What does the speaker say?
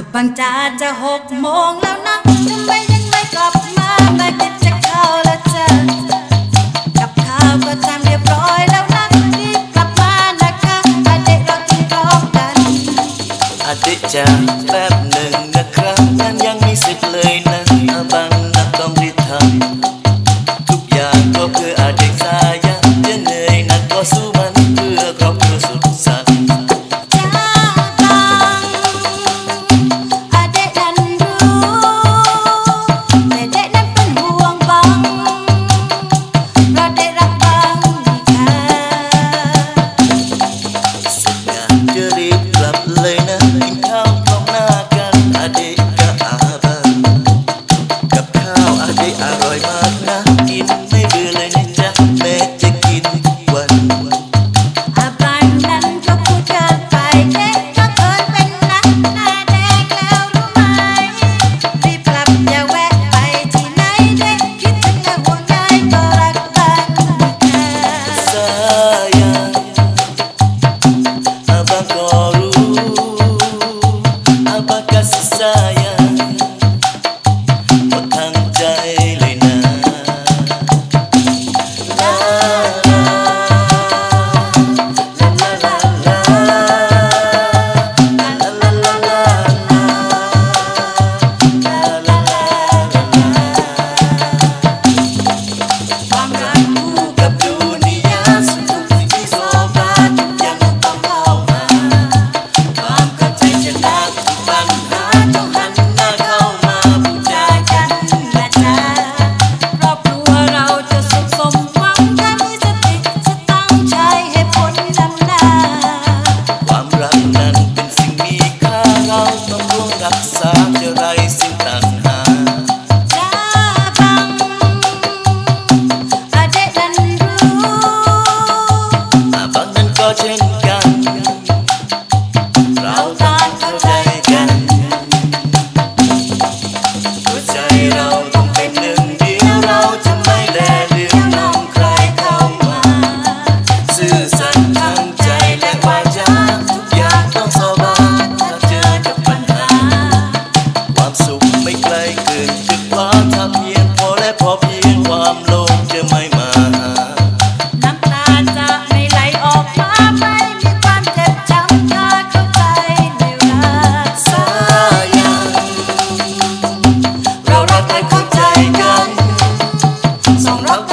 อับบางจ้าจะหกโมงแล้วนะทำไมยังไม่กลับมาไม่คิดจะเข้าและเจ้อกับข้าวก็ทำเรียบร้อยแล้วนะรีบกลับมานะคะอาเดะเราที่รอกันอาเดะจ้าแป๊บนึง Rock